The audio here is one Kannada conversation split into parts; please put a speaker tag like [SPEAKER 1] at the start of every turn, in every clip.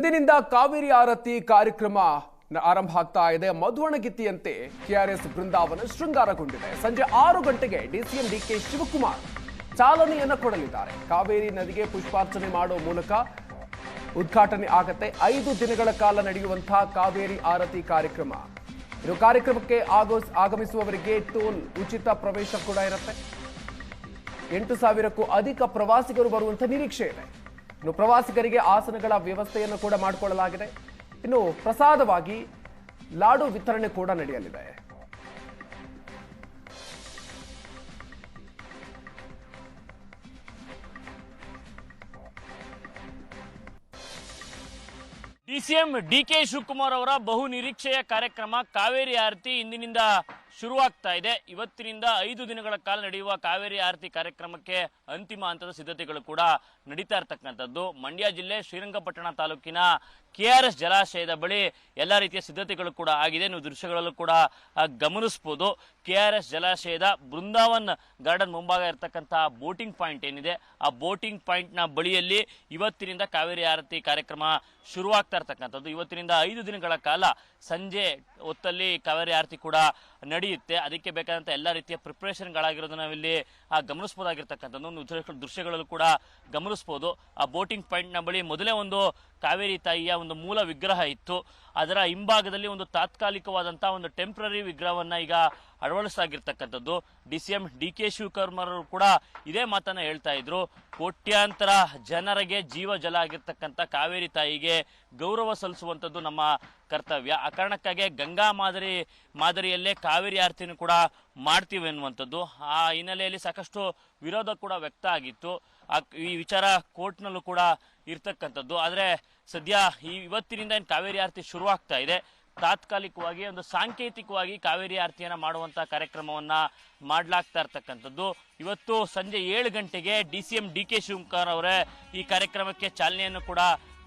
[SPEAKER 1] ಇಂದಿನಿಂದ ಕಾವೇರಿ ಆರತಿ ಕಾರ್ಯಕ್ರಮ ಆರಂಭ ಆಗ್ತಾ ಇದೆ. ಮಧುವಣಗಿತ್ತಿಯಂತೆ ಕೆಆರ್ಎಸ್ ಬೃಂದಾವನ ಶೃಂಗಾರಗೊಂಡಿದೆ. ಸಂಜೆ ಆರು ಗಂಟೆಗೆ ಡಿಸಿಎಂ ಡಿಕೆ ಶಿವಕುಮಾರ್ ಚಾಲನೆಯನ್ನು ಕೊಡಲಿದ್ದಾರೆ. ಕಾವೇರಿ ನದಿಗೆ ಪುಷ್ಪಾರ್ಚನೆ ಮಾಡುವ ಮೂಲಕ ಉದ್ಘಾಟನೆ ಆಗತ್ತೆ. ಐದು ದಿನಗಳ ಕಾಲ ನಡೆಯುವಂತಹ ಕಾವೇರಿ ಆರತಿ ಕಾರ್ಯಕ್ರಮ. ಇದು ಕಾರ್ಯಕ್ರಮಕ್ಕೆ ಆಗೋ- ಆಗಮಿಸುವವರಿಗೆ ಟೋಲ್ ಉಚಿತ ಪ್ರವೇಶ ಕೂಡ ಇರುತ್ತೆ. ಎಂಟು ಸಾವಿರಕ್ಕೂ ಅಧಿಕ ಪ್ರವಾಸಿಗರು ಬರುವಂತ ನಿರೀಕ್ಷೆ ಇದೆ. ಇನ್ನು ಪ್ರವಾಸಿಗರಿಗೆ ಆಸನಗಳ ವ್ಯವಸ್ಥೆಯನ್ನು ಕೂಡ ಮಾಡಿಕೊಳ್ಳಲಾಗಿದೆ. ಇನ್ನು ಪ್ರಸಾದವಾಗಿ ಲಾಡು ವಿತರಣೆ ಕೂಡ ನಡೆಯಲಿದೆ.
[SPEAKER 2] ಡಿಸಿಎಂ ಡಿ ಕೆ ಶಿವಕುಮಾರ್ ಅವರ ಬಹು ನಿರೀಕ್ಷೆಯ ಕಾರ್ಯಕ್ರಮ ಕಾವೇರಿ ಆರತಿ ಇಂದಿನಿಂದ ಶುರುವಾಗ್ತಾ ಇದೆ. ಇವತ್ತಿನಿಂದ ಐದು ದಿನಗಳ ಕಾಲ ನಡೆಯುವ ಕಾವೇರಿ ಆರತಿ ಕಾರ್ಯಕ್ರಮಕ್ಕೆ ಅಂತಿಮ ಹಂತದ ಸಿದ್ಧತೆಗಳು ಕೂಡ ನಡೀತಾ ಇರತಕ್ಕಂಥದ್ದು. ಮಂಡ್ಯ ಜಿಲ್ಲೆ ಶ್ರೀರಂಗಪಟ್ಟಣ ತಾಲೂಕಿನ ಕೆ ಆರ್ ಎಸ್ ಜಲಾಶಯದ ಬಳಿ ಎಲ್ಲ ರೀತಿಯ ಸಿದ್ಧತೆಗಳು ಕೂಡ ಆಗಿದೆ. ನೀವು ದೃಶ್ಯಗಳಲ್ಲೂ ಕೂಡ ಗಮನಿಸ್ಬೋದು. ಕೆ ಆರ್ ಎಸ್ ಜಲಾಶಯದ ಬೃಂದಾವನ್ ಗಾರ್ಡನ್ ಮುಂಭಾಗ ಇರತಕ್ಕಂತಹ ಬೋಟಿಂಗ್ ಪಾಯಿಂಟ್ ಏನಿದೆ, ಆ ಬೋಟಿಂಗ್ ಪಾಯಿಂಟ್ನ ಬಳಿಯಲ್ಲಿ ಇವತ್ತಿನಿಂದ ಕಾವೇರಿ ಆರತಿ ಕಾರ್ಯಕ್ರಮ ಶುರುವಾಗ್ತಾ ಇರ್ತಕ್ಕಂಥದ್ದು. ಇವತ್ತಿನಿಂದ ಐದು ದಿನಗಳ ಕಾಲ ಸಂಜೆ ಹೊತ್ತಲ್ಲಿ ಕಾವೇರಿ ಆರತಿ ಕೂಡ ನಡೆಯುತ್ತೆ. ಅದಕ್ಕೆ ಬೇಕಾದಂಥ ಎಲ್ಲ ರೀತಿಯ ಪ್ರಿಪ್ರೇಷನ್ಗಳಾಗಿರೋದನ್ನ ನಾವಿಲ್ಲಿ ಗಮನಿಸ್ಬೋದಾಗಿರ್ತಕ್ಕಂಥದ್ದು. ಒಂದು ದೃಶ್ಯ- ದೃಶ್ಯಗಳಲ್ಲೂ ಕೂಡ ಗಮನಿಸ್ಬೋದು. ಆ ಬೋಟಿಂಗ್ ಪಾಯಿಂಟ್ನ ಬಳಿ ಮೊದಲೇ ಒಂದು ಕಾವೇರಿ ತಾಯಿಯ ಒಂದು ಮೂಲ ವಿಗ್ರಹ ಇತ್ತು. ಅದರ ಹಿಂಭಾಗದಲ್ಲಿ ಒಂದು ತಾತ್ಕಾಲಿಕವಾದಂಥ ಒಂದು ಟೆಂಪ್ರರಿ ವಿಗ್ರಹವನ್ನ ಈಗ ಅಳವಡಿಸಲಾಗಿರ್ತಕ್ಕಂಥದ್ದು. D C M D K Shivakumar ಕೂಡ ಇದೇ ಮಾತನ್ನ ಹೇಳ್ತಾ ಇದ್ರು. ಕೋಟ್ಯಾಂತರ ಜನರಿಗೆ ಜೀವ ಜಲ ಆಗಿರ್ತಕ್ಕಂಥ ಕಾವೇರಿ ತಾಯಿಗೆ ಗೌರವ ಸಲ್ಲಿಸುವಂಥದ್ದು ನಮ್ಮ ಕರ್ತವ್ಯ. ಆ ಕಾರಣಕ್ಕಾಗಿ ಗಂಗಾ ಮಾದರಿ, ಮಾದರಿಯಲ್ಲೇ ಕಾವೇರಿ ಆರತಿಯನ್ನು ಕೂಡ ಮಾಡ್ತೀವಿ ಅನ್ನುವಂಥದ್ದು ಆ ಹಿನ್ನೆಲೆಯಲ್ಲಿ ಸಾಕಷ್ಟು ವಿರೋಧ ಕೂಡ ವ್ಯಕ್ತ ಆಗಿತ್ತು. ಈ ವಿಚಾರ ಕೋರ್ಟ್ನಲ್ಲೂ ಕೂಡ ಇರ್ತಕ್ಕಂಥದ್ದು. ಆದರೆ ಸದ್ಯ ಈ ಇವತ್ತಿನಿಂದ ಏನು ಕಾವೇರಿ ಆರತಿ ಶುರುವಾಗ್ತಾ ಇದೆ. ತಾತ್ಕಾಲಿಕವಾಗಿ ಒಂದು ಸಾಂಕೇತಿಕವಾಗಿ ಕಾವೇರಿ ಆರತಿಯನ್ನು ಮಾಡುವಂಥ ಕಾರ್ಯಕ್ರಮವನ್ನ ಮಾಡಲಾಗ್ತಾ ಇರ್ತಕ್ಕಂಥದ್ದು. ಇವತ್ತು ಸಂಜೆ ಏಳು ಗಂಟೆಗೆ D C M D K Shivakumar ಅವರೇ ಈ ಕಾರ್ಯಕ್ರಮಕ್ಕೆ ಚಾಲನೆಯನ್ನು ಕೂಡ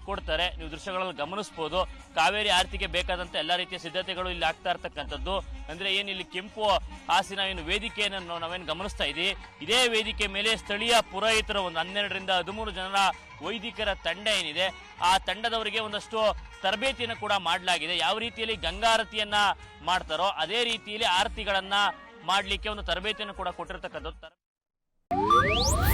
[SPEAKER 2] ಕೊಡ್ತಾರೆ. ನೀವು ದೃಶ್ಯಗಳಲ್ಲಿ ಗಮನಿಸಬಹುದು ಕಾವೇರಿ ಆರತಿಗೆ ಬೇಕಾದಂತ ಎಲ್ಲಾ ರೀತಿಯ ಸಿದ್ಧತೆಗಳು ಇಲ್ಲಿ ಆಗ್ತಾ ಇರ್ತಕ್ಕಂಥದ್ದು. ಅಂದ್ರೆ ಏನ್ ಇಲ್ಲಿ ಕೆಂಪು ಹಾಸಿನ ಏನು ವೇದಿಕೆಯನ್ನು ನಾವು- ನಾವೇನು ಗಮನಿಸ್ತಾ ಇದ್ದೀವಿ ಇದೇ ವೇದಿಕೆ ಮೇಲೆ ಸ್ಥಳೀಯ ಪುರೋಹಿತರ ಒಂದು ಹನ್ನೆರಡರಿಂದ ಹದಿಮೂರು ಜನರ ವೈದಿಕರ ತಂಡ ಏನಿದೆ. ಆ ತಂಡದವರಿಗೆ ಒಂದಷ್ಟು ತರಬೇತಿಯನ್ನು ಕೂಡ ಮಾಡಲಾಗಿದೆ. ಯಾವ ರೀತಿಯಲ್ಲಿ ಗಂಗಾರತಿಯನ್ನ ಮಾಡ್ತಾರೋ ಅದೇ ರೀತಿಯಲ್ಲಿ ಆರತಿಗಳನ್ನ ಮಾಡ್ಲಿಕ್ಕೆ ಒಂದು ತರಬೇತಿಯನ್ನು ಕೂಡ ಕೊಟ್ಟಿರ್ತಕ್ಕಂಥದ್ದು.